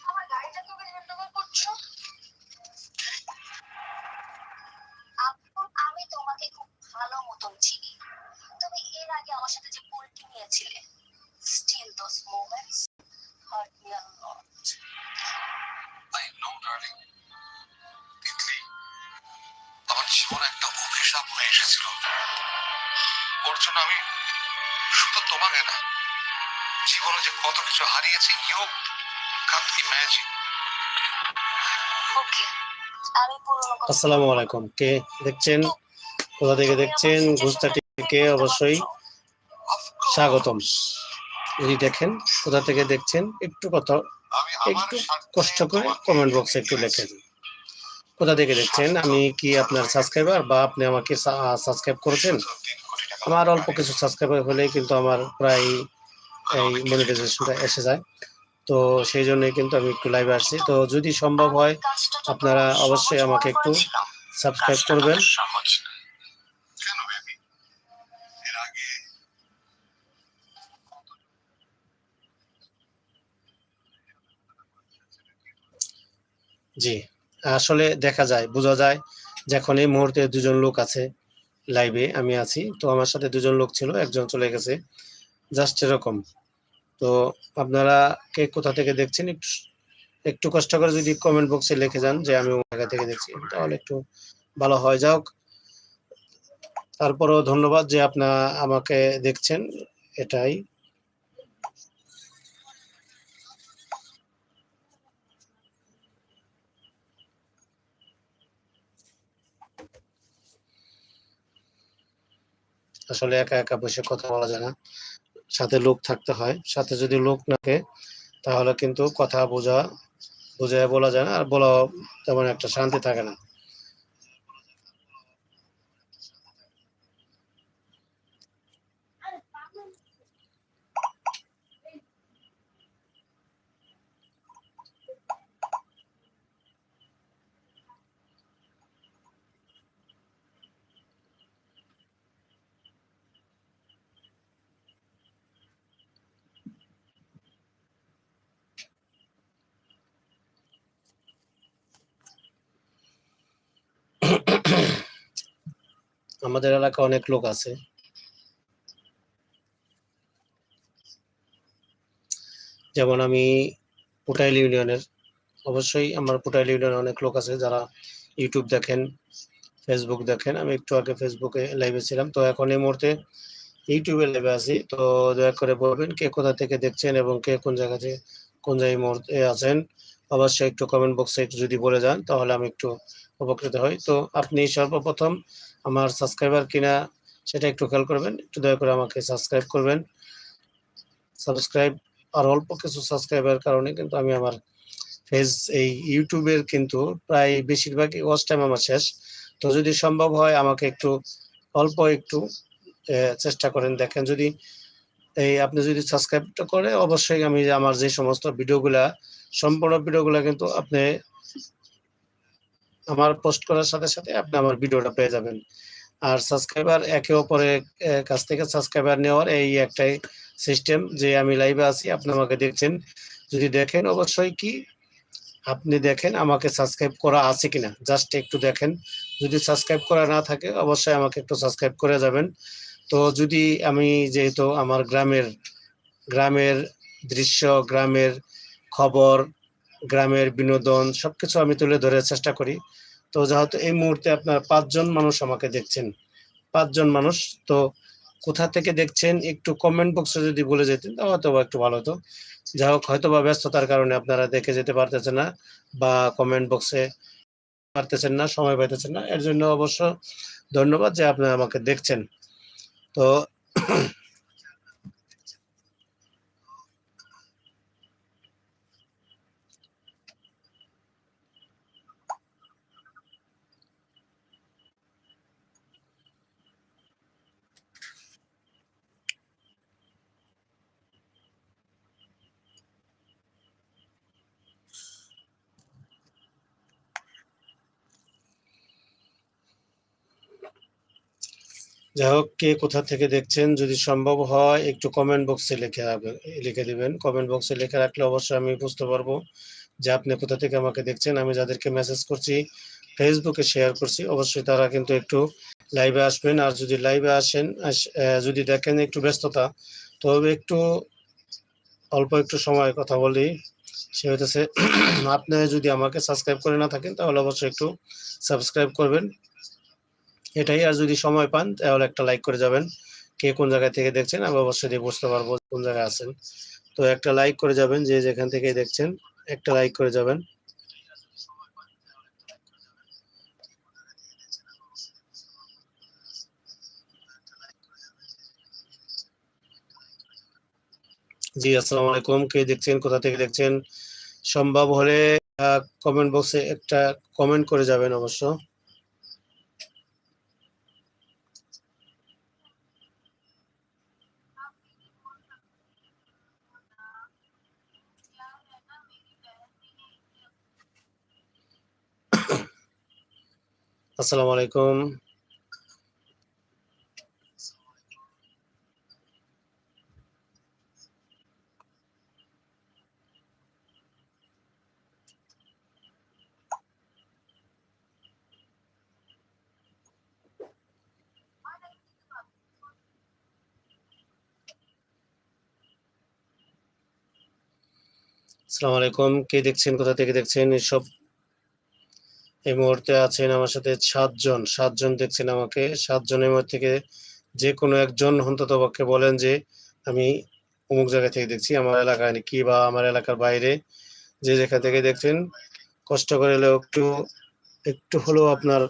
আমার গাড়িটা তোকে হ্যান্ডওভার করছ আপু, আমি তোমাকে খুব ভালো মতন চিনি তুমি এর আগে আমার সাথে যে পোল্ট্রি নিয়েছিলে still those moments hurt me ওর জন্য আমি শুধু তোমাকে না জীবনে যে কত কিছু হারিয়েছি ইউ কান্ট ওকে আমি আসসালামু আলাইকুম। কে দেখছেন? কোথা থেকে দেখছেন? গুস্তাটিকে অবশ্যই স্বাগতম। যদি দেখেন কোথা থেকে দেখছেন? একটু কথা একটু কষ্ট করে কমেন্ট বক্সে একটু লেখেন। কোথা থেকে দেখছেন? আমি কি আপনার সাবস্ক্রাইবার বা আপনি আমাকে সাবস্ক্রাইব করেছেন? আমার অল্প কিছু সাবস্ক্রাইবার হলেই কিন্তু আমার প্রায় এই মনিটাইজেশনটা এসে যায়। তো সেই জন্যই কিন্তু আমি একটু লাইভে আসছি। তো যদি সম্ভব হয়, আপনারা অবশ্যই আমাকে একটু সাবস্ক্রাইব করবেন। জি, আসলে দেখা যায়, বোঝা যায়, যখন এই মুহূর্তে দুজন লোক আছে লাইভে আমি আছি। তো আমার সাথে দুজন লোক ছিল, একজন চলে গেছে। জাস্ট এরকম। তো আপনারা কে কোথা থেকে দেখছেন, একটু একটু কষ্ট করে যদি কমেন্ট বক্সে লিখে যান যে আমি জায়গা থেকে দেখছি, তাহলে একটু ভালো হয়। যাওক তারপরও ধন্যবাদ যে আপনারা আমাকে দেখছেন, এটাই। আসলে একা একা বসে কথা বলা যায় না। সাথে লোক থাকতে হয়। সাথে যদি লোক নাকে তাহলে কিন্তু কথা বোঝা, বোঝায় বলা যায় না। আর বলা তেমন একটা শান্তি থাকে না। আমাদের এলাকা অনেক লোক আছে। যেমন আমি পুটাইল ইউনিয়নের, অবশ্যই আমার পুটাইল ইউনিয়নে অনেক লোক আছে যারা ইউটিউব দেখেন, ফেসবুক দেখেন। আমি একটু আগে ফেসবুকে লাইভে ছিলাম, তো এখন এই মুহূর্তে ইউটিউবে লাইভে আছি। তো দয়া করে বলবেন কে কোথা থেকে দেখছেন এবং কে কোন জায়গা থেকে, কোন জায়গায় মুহূর্তে আছেন? অবশ্যই একটু কমেন্ট বক্সে একটু যদি বলে যান, তাহলে আমি একটু উপকৃত হই তো আপনি সর্বপ্রথম আমার সাবস্ক্রাইবার কিনা সেটা একটু খেয়াল করবেন। একটু দয়া করে আমাকে সাবস্ক্রাইব করবেন। সাবস্ক্রাইব আর অল্প কিছু সাবস্ক্রাইবার কারণে কিন্তু আমি আমার ফেস এই ইউটিউবের কিন্তু প্রায় বেশিরভাগই ওয়াচ টাইম আমার শেষ। তো যদি সম্ভব হয় আমাকে একটু অল্প একটু চেষ্টা করেন দেখেন। যদি এই আপনি যদি সাবস্ক্রাইবটা করে, অবশ্যই আমি আমার যে সমস্ত ভিডিওগুলা সম্পূর্ণ ভিডিওগুলা কিন্তু আপনি আমার পোস্ট করার সাথে সাথে আপনি আমার ভিডিওটা পেয়ে যাবেন। আর সাবস্ক্রাইবার একে অপরের কাছ থেকে সাবস্ক্রাইবার নেওয়ার এই একটাই সিস্টেম যে আমি লাইভে আছি, আপনি আমাকে দেখছেন। যদি দেখেন অবশ্যই কি, আপনি দেখেন আমাকে সাবস্ক্রাইব করা আছে কিনা। জাস্ট একটু দেখেন। যদি সাবস্ক্রাইব করা না থাকে, অবশ্যই আমাকে একটু সাবস্ক্রাইব করে যাবেন। তো যদি আমি যেহেতু আমার গ্রামের গ্রামের দৃশ্য, গ্রামের খবর গ্রামের বিনোদন, সবকিছু আমি তুলে ধরার চেষ্টা করি। তো যেহেতু এই মুহূর্তে আপনার পাঁচজন মানুষ আমাকে দেখছেন, পাঁচজন মানুষ, তো কোথা থেকে দেখছেন একটু কমেন্ট বক্সে যদি বলে যেতেন তাহলে হয়তো একটু ভালো হতো। যাই হোক, হয়তো বা ব্যস্ততার কারণে আপনারা দেখে যেতে পারতেছেন না বা কমেন্ট বক্সে পারতেছেন না, সময় পাইতেছেন না। এর জন্য অবশ্য ধন্যবাদ যে আপনারা আমাকে দেখছেন। তো যাই হোক, কে কোথা থেকে দেখছেন, যদি সম্ভব হয়, একটু কমেন্ট বক্সে লিখে লিখে দিবেন। কমেন্ট বক্সে লিখে রাখলে অবশ্যই আমি বুঝতে পারব যে আপনি কোথা থেকে আমাকে দেখছেন। আমি যাদেরকে মেসেজ করছি ফেসবুকে শেয়ার করছি, অবশ্যই তারা কিন্তু একটু লাইভে আসবেন। আর যদি লাইভে আসেন, আস- যদি দেখেন একটু ব্যস্ততা, তবে একটু অল্প একটু সময় কথা বলি। সে হইতেছে, আপনি যদি আমাকে সাবস্ক্রাইব করে না থাকেন, তাহলে অবশ্যই একটু সাবস্ক্রাইব করবেন। এটাই। আর যদি সময় পান, তাহলে একটা লাইক করে যাবেন। কে কোন জায়গা থেকে দেখছেন, আমি অবশ্যই বুঝতে পারব কোন জায়গায় আছেন। তো একটা লাইক করে যাবেন, যে যেখান থেকে দেখছেন, একটা লাইক করে যাবেন। জি, আসসালামু আলাইকুম। কে দেখছেন, কোথা থেকে দেখছেন? সম্ভব হলে কমেন্ট বক্সে একটা কমেন্ট করে যাবেন অবশ্য। আসসালামু আলাইকুম। আসসালামু আলাইকুম। কে দেখছেন? কোথা থেকে দেখছেন? এসব এই মুহূর্তে আছেন আমার সাথে সাতজন সাতজন দেখছেন আমাকে। সাতজনের মধ্যে থেকে যে কোনো একজন অন্তত পক্ষে বলেন যে, আমি অমুক জায়গা থেকে দেখছি আমার এলাকায় কি বা আমার এলাকার বাইরে। যে যেখান থেকে দেখছেন, কষ্ট করে হলেও একটু একটু হলেও আপনার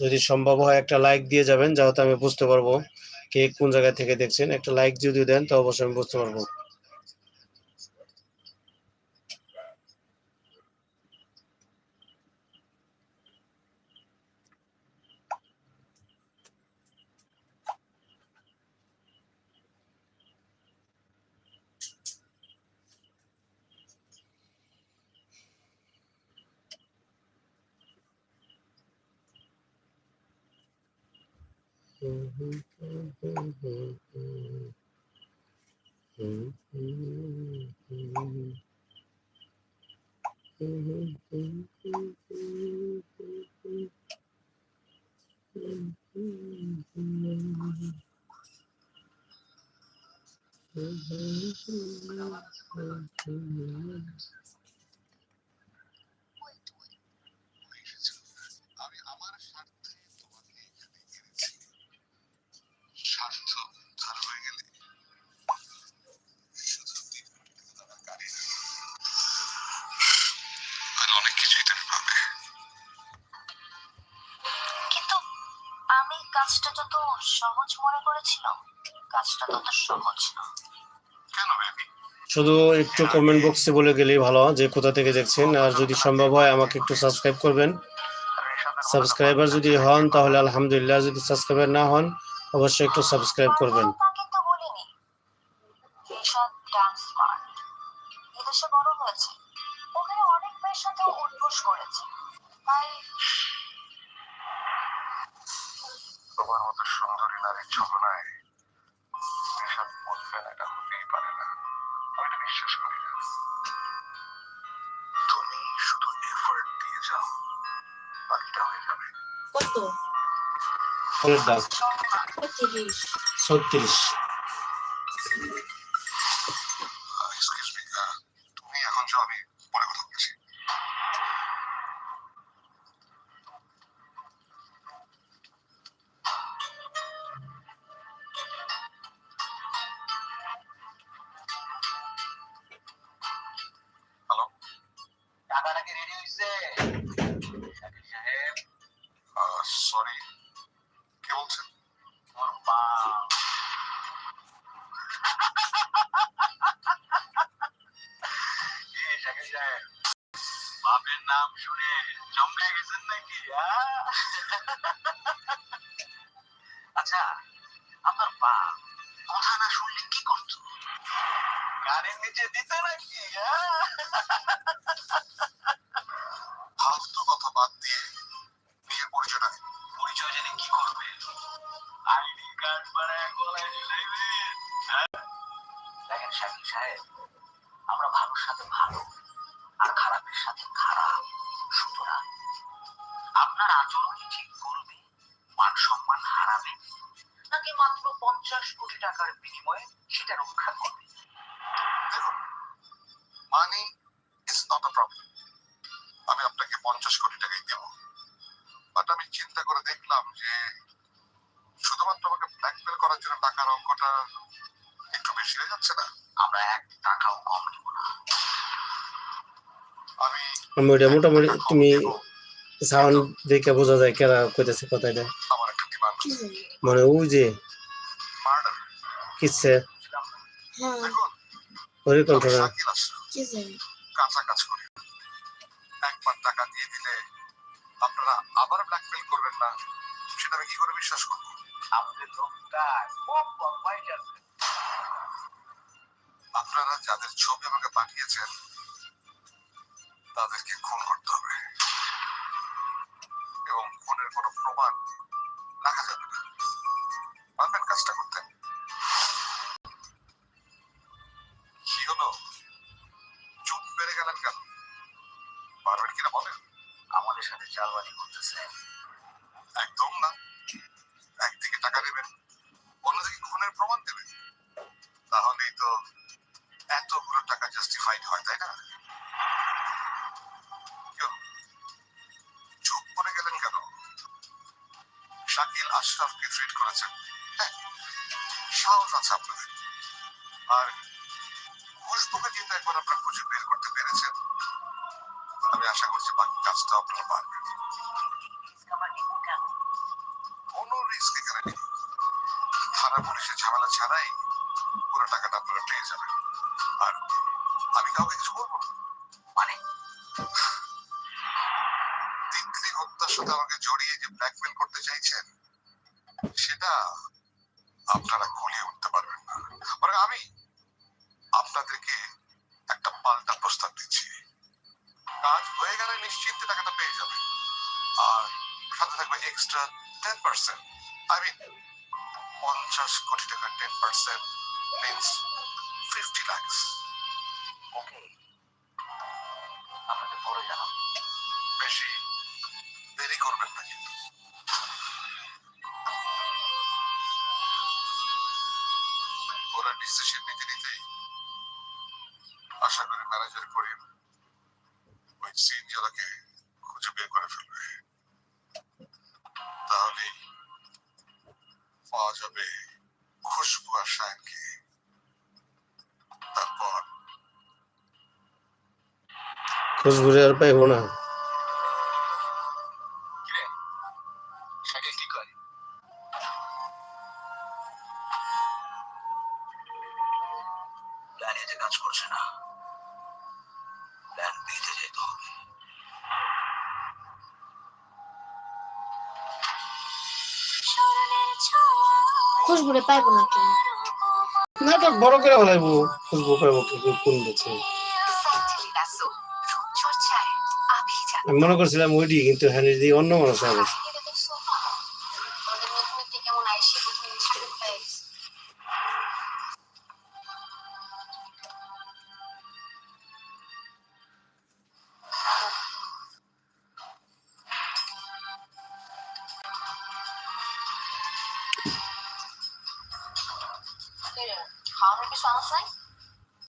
যদি সম্ভব হয় একটা লাইক দিয়ে যাবেন, যাতে আমি বুঝতে পারব কে কোন জায়গা থেকে দেখছেন। একটা লাইক যদি দেন, তো অবশ্যই আমি বুঝতে পারব। আমি শুধু একটু কমেন্ট বক্সে বলে গেলেই ভালো যে কোথা থেকে দেখছেন আর যদি সম্ভব হয় আমাকে একটু সাবস্ক্রাইব করবেন। সাবস্ক্রাইবার যদি হন তাহলে আলহামদুলিল্লাহ যদি সাবস্ক্রাইবার না হন অবশ্যই একটু সাবস্ক্রাইব করবেন। তোমার মতো সুন্দরী নারীর ছলনায় বিশ্বাস করি না। তুমি শুধু এফোর্ট দিয়ে যাও। বাকিটা হয়ে যাবে। কত? ফলের ছত্রিশ। বাপের নাম শুনে চমকে গেছেন নাকি? আচ্ছা আপনার বাপ কথা না শুনলে কি করতো? কানের নিচে দিত নাকি হ্যাঁ? ফালতু কথা বাদ দিয়ে নিজে পরিচয়টা পরিচয় জেনে কি করবে? আইডি কার্ড বানায় গলায় হ্যাঁ? দেখেন শাকিব সাহেব, আমরা ভালোর সাথে ভালো। আর খারাপের সাথে খারাপ, সুতরাং আপনার আচরণই ঠিক করবে? মান সম্মান হারাবে? নাকি মাত্র পঞ্চাশ কোটি টাকার বিনিময়ে সেটা রক্ষা করবে? Money is not a problem আমি আপনাকে পঞ্চাশ কোটি টাকাই দেব। বাট আমি চিন্তা করে দেখলাম যে শুধুমাত্র আমাকে ব্ল্যাকমেল করার জন্য টাকার অঙ্কটা একটু বেশি হয়ে যাচ্ছে না? আমরা এক টাকাও কম নেব। আমি ওইটা মোটামুটি তুমি সাউন্ড দেখে বোঝা যায় কেরা কইতেছে কথাটা। মানে ও যে মার্ডার কিচ্ছে বুঝলাম না। হ্যাঁ একবার টাকা দিয়ে দিলে আপনারা আবার ব্ল্যাকমেল করবেন না সেটা আমি কি করে বিশ্বাস করব? আপনাদের লোকটা খুব বদমাইশ আপনারা যাদের ছবি আমাকে পাঠিয়েছেন তাদেরকে খুন করতে হবে। এবং খুনের কোনো প্রমাণ রাখা যাবে না। পারবেন কাজটা করতে। কি হলো? চুপ মেরে গেলেন কেন? পারবেন কিনা বলেন? আমাদের সাথে চালবাজি করতেছে। একদম না। বের করতে পেরেছেন। আমি আশা করছি বাকি কাজটা আপনারা পারবেন। কেন রিস্ক এখানে নেই। থানা পুলিশের ঝামেলা ছাড়াই পুরো টাকাটা আপনারা পেয়ে যাবেন। আর আমি কাউকে কিছু বলব মানে? হত্যার সাথে আমাকে জড়িয়ে যে ব্ল্যাকমেল করতে চাইছেন সেটা আপনারা গুলিয়ে উঠতে পারবেন না। বরং আমি আপনাদেরকে পাল্টা প্রস্তাব দিচ্ছি। কাজ হয়ে গেলে নিশ্চিন্তে টাকাটা পেয়ে যাবেন আর সাথে থাকবে extra ten percent I mean পঞ্চাশ কোটি টাকার ten percent means fifty lakhs okay আপনাদের পরে জানাব। বেশি দেরি করবেন না কিন্তু। ওরা ডিসিশন নিতে নিতেই আশা করি ম্যানেজার করিম ওই সিন জলাকে খুঁজে বের করে ফেলবে। তাহলে পাওয়া যাবে খুশবু আর শায়নকে তারপর খুশবুরে আর পাইবো না। কাজ করছে না। খুশবুরে পাইবো না কেন নাটক বড় করে বলাইবো খুশবু পাইবো কি কোন দেখছে আমি মনে করছিলাম ওইটি কিন্তু হ্যাঁ দিয়ে অন্য মানুষ হবে